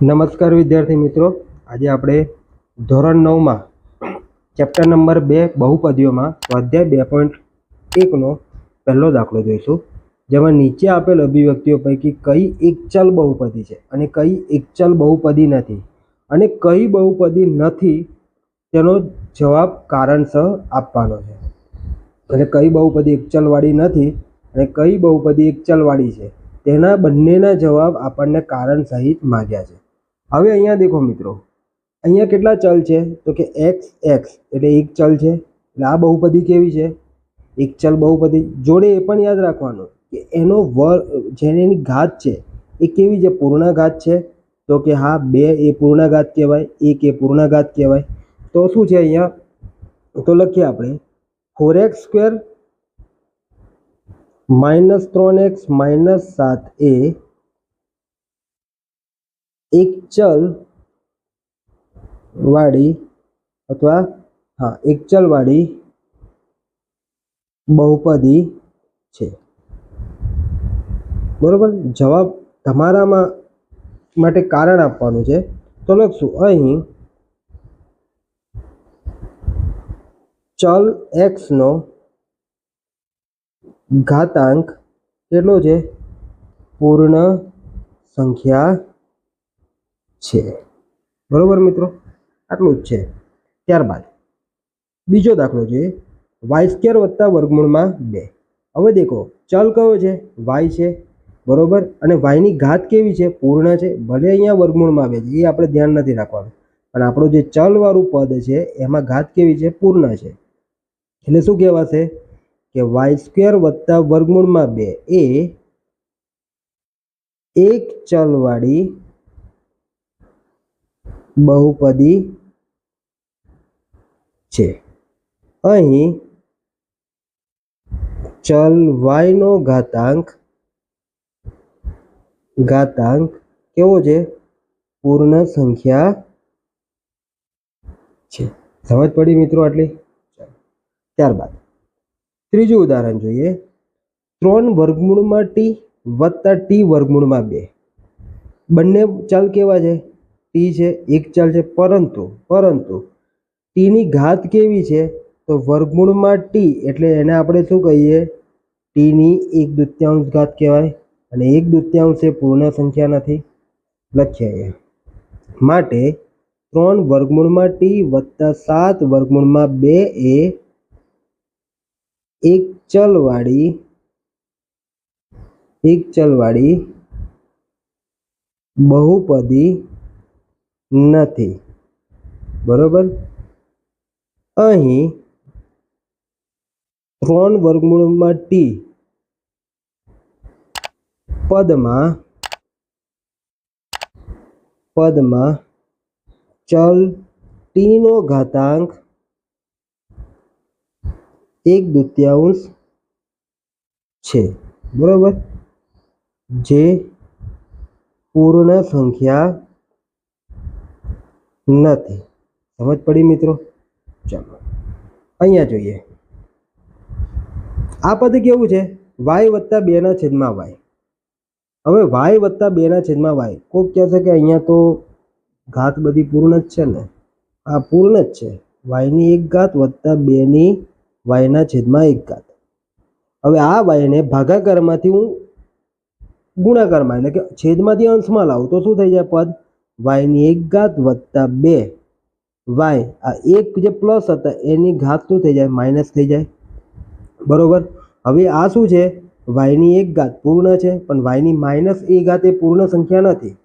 નમસ્કાર વિદ્યાર્થી મિત્રો. આજે આપણે ધોરણ નવમાં ચેપ્ટર નંબર બે બહુપદીઓમાં સ્વાધ્યાય બે પોઈન્ટ એકનો પહેલો દાખલો જોઈશું. જેમાં નીચે આપેલ અભિવ્યક્તિઓ પૈકી કઈ એક ચલ બહુપદી છે અને કઈ એક ચલ બહુપદી નથી અને કઈ બહુપદી નથી તેનો જવાબ કારણસર આપવાનો છે. અને કઈ બહુપદી એક ચલવાળી નથી અને કઈ બહુપદી એક ચલવાળી છે તેના બંનેના જવાબ આપણને કારણ સહિત માગ્યા છે. હવે અહીંયા દેખો મિત્રો, અહીંયા કેટલા ચલ છે? તો કે એક્સ એક્સ એટલે એક ચલ છે. એટલે આ બહુપદી કેવી છે? એક ચલ બહુપદી. જોડે એ પણ યાદ રાખવાનું કે એનો વર્ગ જેની એની ઘાત છે, એ કેવી છે? પૂર્ણાઘાત છે. તો કે હા, બે એ પૂર્ણાઘાત કહેવાય, એક એ પૂર્ણાઘાત કહેવાય. તો શું છે અહીંયા? તો લખીએ આપણે ફોર એક્સ સ્ક્વેર માઇનસ ત્રણ એક્સ માઇનસ સાત એ એક ચલ વાળી અથવા, હા, એક ચલ વાળી બહુપદી છે. બરોબર? જવાબ તમારામાં માટે કારણ આપવાનું છે. તો લખશું અહીં ચલ એક્સનો ઘાતાંક કેટલો છે? પૂર્ણ સંખ્યા છે. બરોબર મિત્રો? આટલું જ છે. ત્યારબાદ બીજો દાખલો જોઈએ. વાય સ્કેર વત્તા વર્ગમૂળમાં બે. હવે દેખો, ચલ કયો છે? વાય છે. બરોબર? અને વાયની ઘાત કેવી છે? પૂર્ણ છે. ભલે અહીંયા વર્ગમૂળમાં બે છે, એ આપણે ધ્યાન નથી રાખવાનું. પણ આપણું જે ચલવાળું પદ છે, એમાં ઘાત કેવી છે? પૂર્ણ છે. એટલે શું કહેવાશે? કે વાય સ્ક્વેર વત્તા વર્ગમૂળમાં બે એ એક ચલવાળી બહુપદી છે. અહીં ચલ વાયનો ઘાતાંક ઘાતાંક કેવો છે? પૂર્ણ સંખ્યા છે. સમજ પડી મિત્રો આટલી. ત્યારબાદ ત્રીજું ઉદાહરણ જોઈએ. ત્રણ વર્ગમૂળમાં ટી વત્તા ટી વર્ગમૂળમાં બે. બંને ચલ કેવા છે? ટી છે, એક ચલ છે, પરંતુ પરંતુ ટીની ઘાત કેવી છે? તો વર્ગમૂળમાં ટી એટલે એને આપણે શું કહીએ? ટીની એક દૂત્યાંશ ઘાત કહેવાય અને એક દૂત્યાંશ એ પૂર્ણ સંખ્યા નથી. લખીએ માટે ત્રણ વર્ગમૂળમાં ટી વત્તા સાત વર્ગમૂળમાં બે એ એક ચલવાળી એક ચલવાળી બહુપદી નથી. બરોબર? અહીં ત્રણ વર્ગમૂળમાં ટી પદમાં પદમાં ચલ ટીનો ઘાતાંક એક દુત્યાંશ છે. બરોબર? જે પૂર્ણ સંખ્યા નથી. સમજ પડી મિત્રો? ચાલો. અહીંયા જોઈએ. આ પદ કેવું છે? વાય વત્તા બેના છેદમાં વાય. હવે વાય વત્તા બેના છેદમાં વાય. કોક કહેશે કે અહીંયા તો ઘાત બધી પૂર્ણ જ છે ને? આ પૂર્ણ જ છે. વાયની એક ઘાત વત્તા બેની વાયના છેદમાં એક ઘાત. હવે આ વાયને ભાગાકારમાંથી હું ગુણાકારમાં, એટલે કે છેદમાંથી અંશમાં લાવું તો શું થઈ જાય પદ? વાયની એક ઘાત વત્તા બે. વાય આ એક જે પ્લસ હતા એની ઘાત શું થઈ જાય? માઇનસ થઈ જાય. બરોબર? હવે આ શું છે? વાયની એક ઘાત પૂર્ણ છે, પણ વાયની માઇનસ એ ઘાત એ પૂર્ણ સંખ્યા નથી.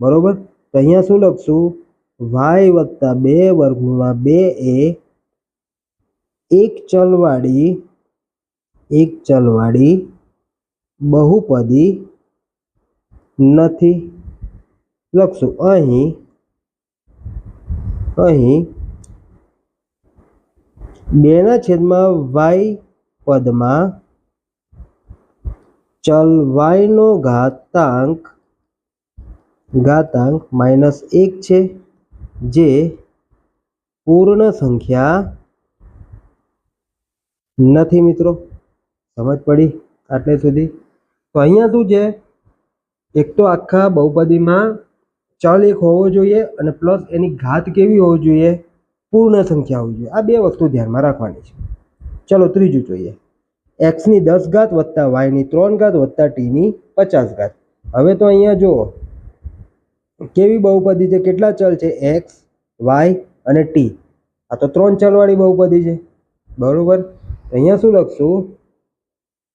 બરોબર? તો અહીંયા શું લખશું? વાય વત્તા બે વર્ગમાં બે એ એક ચલવાળી એક ચલવાળી બહુપદી નથી. લખશું. અહીં અહીં બેના છેદમાં વાય પદમાં ચલ વાયનો ઘાતાંક ઘાતાંક માઇનસ એક છે, જે પૂર્ણ સંખ્યા નથી મિત્રો. સમજ પડી આટલે સુધી. તો અહીંયા શું છે? એક તો આખા બહુપદીમાં ચલ એક હોવો જોઈએ અને પ્લસ એની ઘાત કેવી હોવી જોઈએ? પૂર્ણ સંખ્યા હોવી જોઈએ. આ બે વસ્તુ ધ્યાનમાં રાખવાની છે. ચલો ત્રીજું જોઈએ. એક્સની દસ ઘાત વત્તા વાયની ત્રણ ઘાત વત્તા ટીની પચાસ ઘાત. હવે તો અહીંયા જુઓ. કેવી બહુપદી છે? કેટલા ચલ છે? એક્સ વાય અને ટી આ તો ત્રણ ચલવાળી બહુપદી છે. બરોબર? અહીંયા શું લખશું?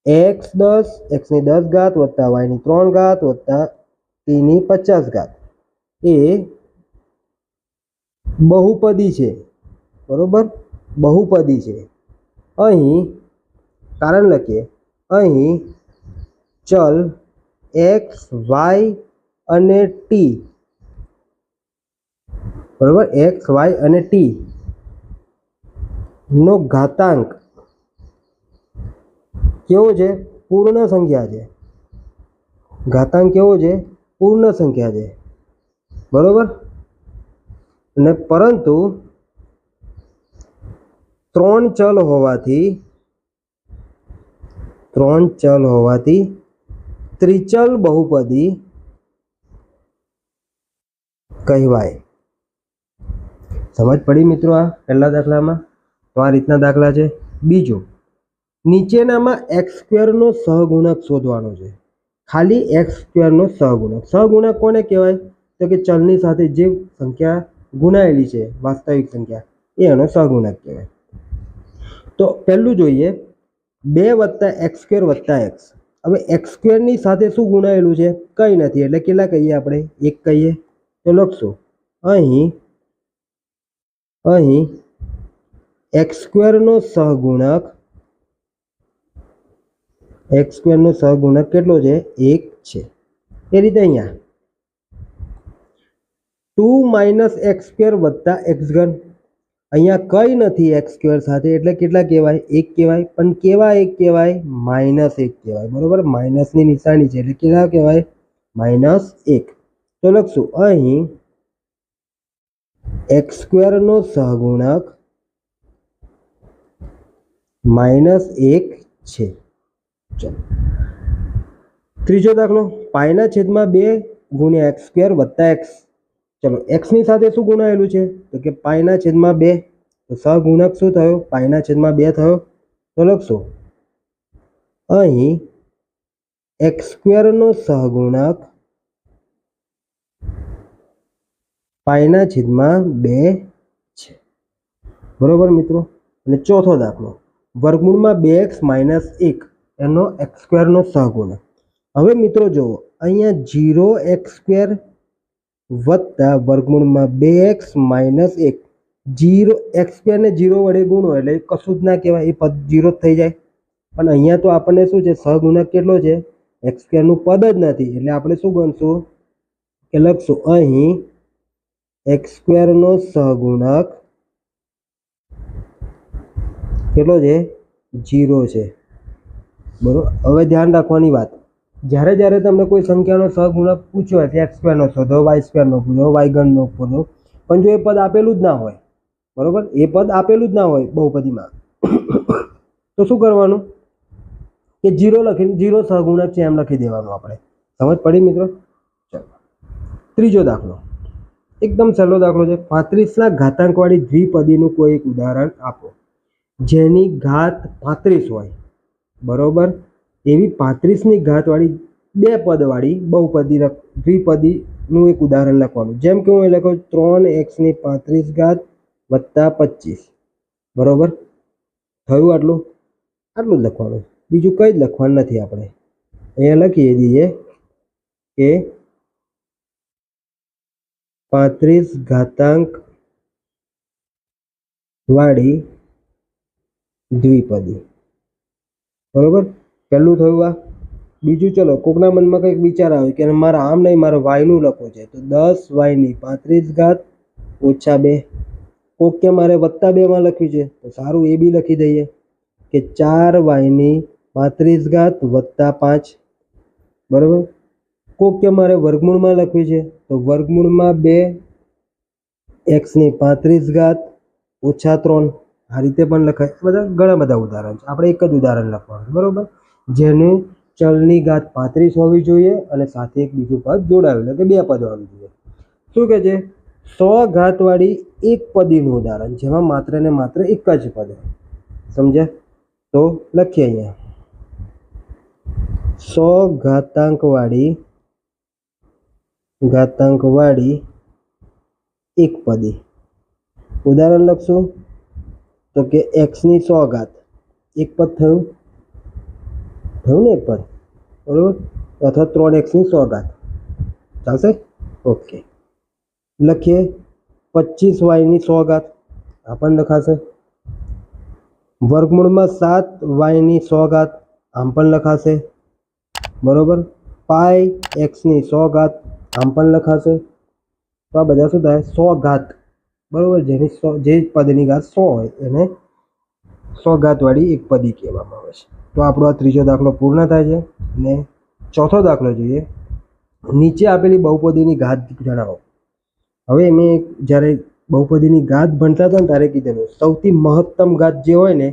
એક્સ દસ એક્સની દસ ઘાત વત્તા વાયની ત્રણ ઘાત વત્તા ટીની પચાસ ઘાત. એ બહુપદી છે. બરોબર? બહુપદી છે. અહીં, કારણ લખીએ, અહીં ચલ એક્સ, વાય અને ટી. બરોબર? એક્સ, વાય અને ટી. નો ઘાતાંક કેવો છે? પૂર્ણ સંખ્યા છે. ઘાતાંક કેવો છે? પૂર્ણ સંખ્યા છે. બરોબર? અને પરંતુ ત્રણ ચલ હોવાથી, ત્રણ ચલ હોવાથી ત્રિચલ બહુપદી કહેવાય. સમજ પડી મિત્રો આ પહેલા દાખલામાં? તો આ રીતના દાખલા છે. બીજું, નીચેનામાં એક્સ સ્ક્વેરનો સહગુણક શોધવાનો છે. ખાલી એક્સ સ્ક્વેરનો સહગુણક. સહગુણક કોને કહેવાય? તો કે ચલની સાથે જે સંખ્યા ગુણાયેલી છે, વાસ્તવિક સંખ્યા, એ એનો સહગુણક કહેવાય. તો પહેલું જોઈએ, બે વત્તા એક્સ સ્ક્વેર વત્તા એક્સ. હવે એક્સ સ્ક્વેરની સાથે શું ગુણાયેલું છે? કંઈ નથી. એટલે કેટલા કહીએ આપણે? એક કહીએ. તો લખશું. અહીં અહીં એક્સ સ્ક્વેરનો સહગુણક એક્સ સ્ક્વેરનો સહગુણક કેટલો છે? એક છે. એ રીતે અહીંયા. ટુ માઇનસ એક્સ સ્ક્વેર વત્તા એક્સ ઘન. અહીંયા કંઈ નથી એક્સ સ્ક્વેર સાથે, એટલે કેટલા કહેવાય? એક કહેવાય. પણ કેવા એક કહેવાય? માઇનસ એક કહેવાય. બરાબર? માઇનસની નિશાની છે, એટલે કેટલા કહેવાય? માઇનસ એક. તો લખશું. અહીં એક્સ સ્ક્વેરનો સહગુણક માઇનસ એક છે. ચલો. ત્રીજો દાખલો. પાયના છેદમાં બે ગુણ્યા એક્સ સ્ક્વેર વત્તા એક્સ. ચલો એક્સની સાથે શું ગુણાયેલું છે? તો કે પાયના છેદમાં બે. તો સહગુણક શું થયો? પાયના છેદમાં બે થયો. તો લખશો. અહીં એક્સ સ્ક્વેરનો સહગુણક પાયના છેદમાં બે છે. બરોબર મિત્રો? અને ચોથો દાખલો. વર્ગમૂળમાં બે એક્સ માઇનસ એક એનો એક્સ સ્ક્વેરનો સહગુણક. હવે મિત્રો જુઓ, અહીંયા જીરો એક્સ સ્ક્વેર વત્તા વર્ગમૂળમાં બે એક્સ માઇનસ એક. જીરો, એક્સ સ્ક્વેરને જીરો વડે ગુણો એટલે કશું જ ના કહેવાય, એ પદ જીરો જ થઈ જાય. પણ અહીંયા તો આપણને શું છે સહગુણક કેટલો છે? એક્સ સ્ક્વેરનું પદ જ નથી, એટલે આપણે શું ગણશું? કે લખશું, અહીં એક્સ સ્ક્વેરનો સહગુણક કેટલો છે? જીરો છે. બરોબર, હવે ધ્યાન રાખવાની વાત. જ્યારે જ્યારે તમને કોઈ સંખ્યાનો સહગુણક પૂછ્યો કે એક્સ સ્ક્વેરનો શોધો વાય સ્ક્વેરનો શોધો વાય ગણનો શોધો પણ જો એ પદ આપેલું જ ના હોય, બરાબર? એ પદ આપેલું જ ના હોય બહુપદીમાં, તો શું કરવાનું? કે જીરો લખીને જીરો સહગુણક છે એમ લખી દેવાનું આપણે. સમજ પડી મિત્રો? ચલો. ત્રીજો દાખલો. એકદમ સહેલો દાખલો છે. પાંત્રીસના ઘાતાંકવાળી દ્વિપદીનું કોઈ એક ઉદાહરણ આપો. જેની ઘાત પાંત્રીસ હોય. બરોબર? એવી પાંત્રીસની ઘાતવાળી બે પદવાળી બહુપદી લખ- દ્વિપદીનું એક ઉદાહરણ લખવાનું. જેમ કે હું અહીં લખું ત્રણ એક્સની પાંત્રીસ ઘાત વત્તા પચીસ. બરોબર? થયું આટલું? આટલું જ લખવાનું. બીજું કંઈ જ લખવાનું નથી આપણે. અહીંયા લખી દઈએ કે પાંત્રીસ ઘાતાંક વાળી દ્વિપદી. બરોબર? પહેલું થયું આ. બીજું ચલો, કોકના મનમાં કંઈક વિચાર આવે કે મારે આમ નહીં, મારે વાયનું લખવું છે. તો દસ વાયની પાંત્રીસ ઘાત ઓછા બે. કોક કે મારે વત્તા બેમાં લખ્યું છે. તો સારું, એ બી લખી દઈએ કે ચાર વાયની પાંત્રીસ ઘાત વત્તા પાંચ. બરાબર? કોક કે મારે વર્ગમૂળમાં લખ્યું છે. તો વર્ગમૂળમાં બે, એક્સની પાંત્રીસ ઘાત ઓછા ત્રણ. આ રીતે પણ લખાય. બધા ઘણા બધા ઉદાહરણ છે. આપણે એક જ ઉદાહરણ લખવાનું. બરાબર? જેનું ચલની ઘાત પાંત્રીસ હોવી જોઈએ અને સાથે એક બીજું પદ જોડાયું, એટલે કે બે પદ હોવી જોઈએ. શું કહે છે? સો ઘાતવાળી એક પદીનું ઉદાહરણ, જેમાં માત્ર ને માત્ર એક જ પદ. સમજ્યા? તો લખીએ અહીંયા. સો ઘાતાંકવાળી ઘાતાંકવાળી એક પદી. ઉદાહરણ લખશું? તો કે એક્સની સો ઘાત. એક પદ થયું? થયું ને એક પદ બરાબર? અથવા ત્રણ એક્સની સો ઘાત ચાલશે? ઓકે. લખીએ. પચીસ વાયની સો ઘાત આ પણ લખાશે. વર્ગમૂળમાં સાત વાયની સો ઘાત આમ પણ લખાશે. બરાબર? પાય એક્સની સો ઘાત આમ પણ લખાશે. તો આ બધા શું થાય? સો ઘાત બરાબર? જેની સો જે પદની ઘાત સો હોય, એને સો ઘાતવાળી એક પદી કહેવામાં આવે છે. તો આપણો આ ત્રીજો દાખલો પૂર્ણ થાય છે અને ચોથો દાખલો જોઈએ. નીચે આપેલી બહુપદીની ઘાત જણાવો. હવે મેં જ્યારે બહુપદીની ઘાત ભણતા હતા ને ત્યારે કીધેલું સૌથી મહત્તમ ઘાત જે હોય ને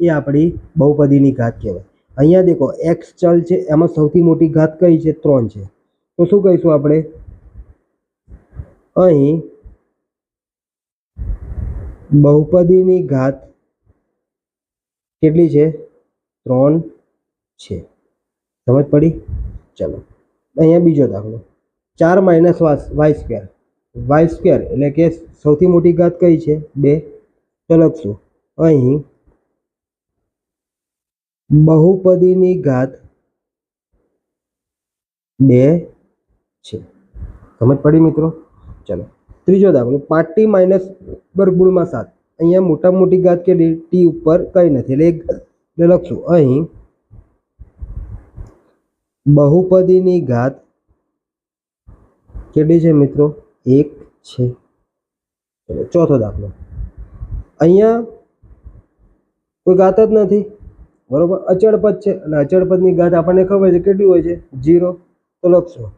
એ આપણી બહુપદીની ઘાત કહેવાય. અહીંયા દેખો એક્સ ચલ છે, એમાં સૌથી મોટી ઘાત કઈ છે? ત્રણ છે. તો શું કહીશું આપણે? અહીં બહુપદીની ઘાત કેટલી છે? ત્રણ છે. સમજ પડી? ચલો. અહીંયા બીજો દાખલો. ચાર minus y square. Y square એટલે કે સૌથી મોટી ઘાત કઈ છે? બે. તો લખશું અહીં બહુપદીની ઘાત બે છે. સમજ પડી મિત્રો? ચલો. ત્રીજો દાખલો. પાર્ટી માઇનસ વર્ગમૂળમાં સાત. અહીંયા મોટા મોટી ઘાત કેટલી ટી ઉપર કંઈ નથી. એટલે એટલે લખશું. અહીં બહુપદીની ઘાત કેટલી છે મિત્રો? એક છે. ચલો ચોથો દાખલો. અહીંયા કોઈ ઘાત જ નથી. બરોબર? અચળ પદ છે. અને અચળ પદની ઘાત આપણને ખબર છે કેટલી હોય છે? જીરો તો લખશું.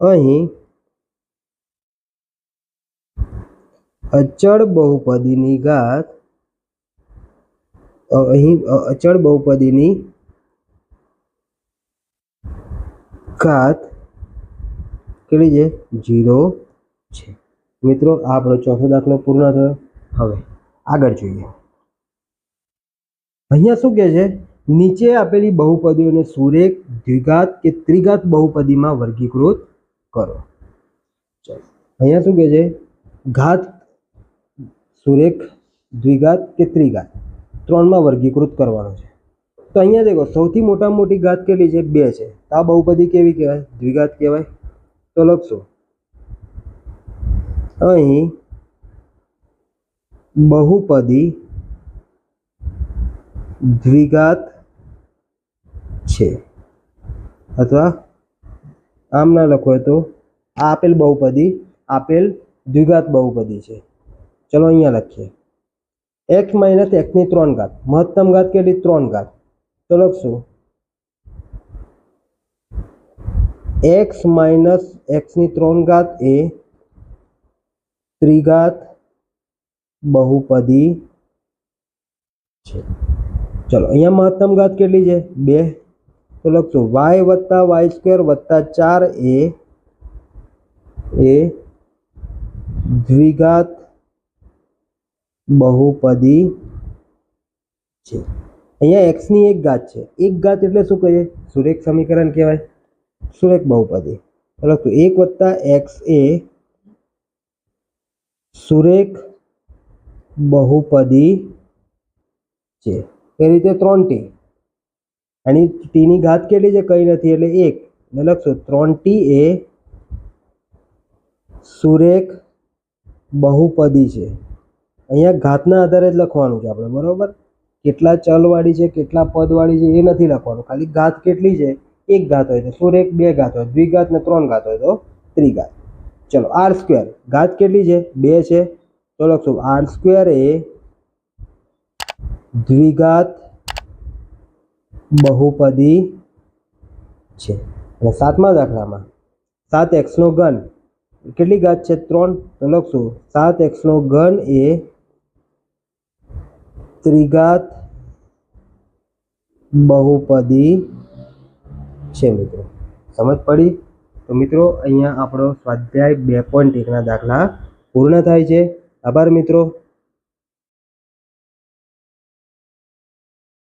અહીં અચળ બહુપદીની ઘાત અહીં અચળ બહુપદીની ઘાત કેટલી છે? જીરો છે. મિત્રો આપણો ચોથો દાખલો પૂર્ણ થયો. હવે, આગળ જોઈએ. અહીંયા શું કહે છે? નીચે આપેલી બહુપદીઓને સુરેખ, દ્વિઘાત કે ત્રિઘાત બહુપદીમાં વર્ગીકૃત કરો. ચાલો, અહીંયા શું કહે છે? ઘાત, સુરેખ, દ્વિઘાત કે ત્રિઘાત. ત્રણમાં વર્ગીકૃત કરવાનો છે. તો અહીંયા દેખો, સૌથી મોટા મોટી ઘાત કેટલી છે? બે છે. તો આ બહુપદી કેવી કહેવાય? દ્વિઘાત કહેવાય. તો લખશો. અહીં બહુપદી દ્વિઘાત છે. અથવા આમ ના લખો તો, આ આપેલ બહુપદી, આપેલ દ્વિઘાત બહુપદી છે. ચલો અહીંયા લખીએ. એક્સ માઇનસ એક્સની ત્રણ ઘાત. મહત્તમ ઘાત કેટલી? ત્રણ ઘાત. તો લખશું એક્સ માઇનસ એક્સની ત્રણ ઘાત એ ત્રિઘાત બહુપદી છે. ચલો, અહીંયા મહત્તમ ઘાત કેટલી છે? બે. તો લખશું વાય વત્તા વાય સ્ક્વેર વત્તા ચાર એ એ દ્વિઘાત બહુપદી છે. અહીંયા એક્સની એક ઘાત છે. એક ઘાત એટલે શું કહીએ? સુરેખ સમીકરણ કહેવાય. સુરેખ બહુપદી. તો એક વત્તા એક્સ એ સુરેખ બહુપદી છે. એ રીતે ત્રણ ટી એની ટીની ઘાત કેટલી છે? કંઈ નથી. એટલે એક. એટલે લખશું, ત્રણ ટી એ સુરેખ બહુપદી છે. અહીંયા ઘાતના આધારે જ લખવાનું છે આપણે, બરાબર? કેટલા ચલવાળી છે, કેટલા પદવાળી છે એ નથી લખવાનું. ખાલી ઘાત કેટલી છે? એક ઘાત હોય તો એક બે ઘાત હોય. દ્વિઘાત ને ત્રણ ઘાત હોય તો ત્રિઘાત. ચલો, આર સ્ક્વેર. ઘાત કેટલી છે? બે છે. તો લખશું આર સ્ક્વેર એ દ્વિઘાત બહુપદી છે. અને સાતમા દાખલામાં સાત એક્સનો ઘન. કેટલી ઘાત છે? ત્રણ. તો લખશું, સાત એક્સનો ઘન એ ત્રિઘાત બહુપદી છે મિત્રો. સમજ પડી? તો મિત્રો, અહીંયા આપણો સ્વાધ્યાય બે પોઈન્ટ એકના દાખલા પૂર્ણ થાય છે. આભાર મિત્રો.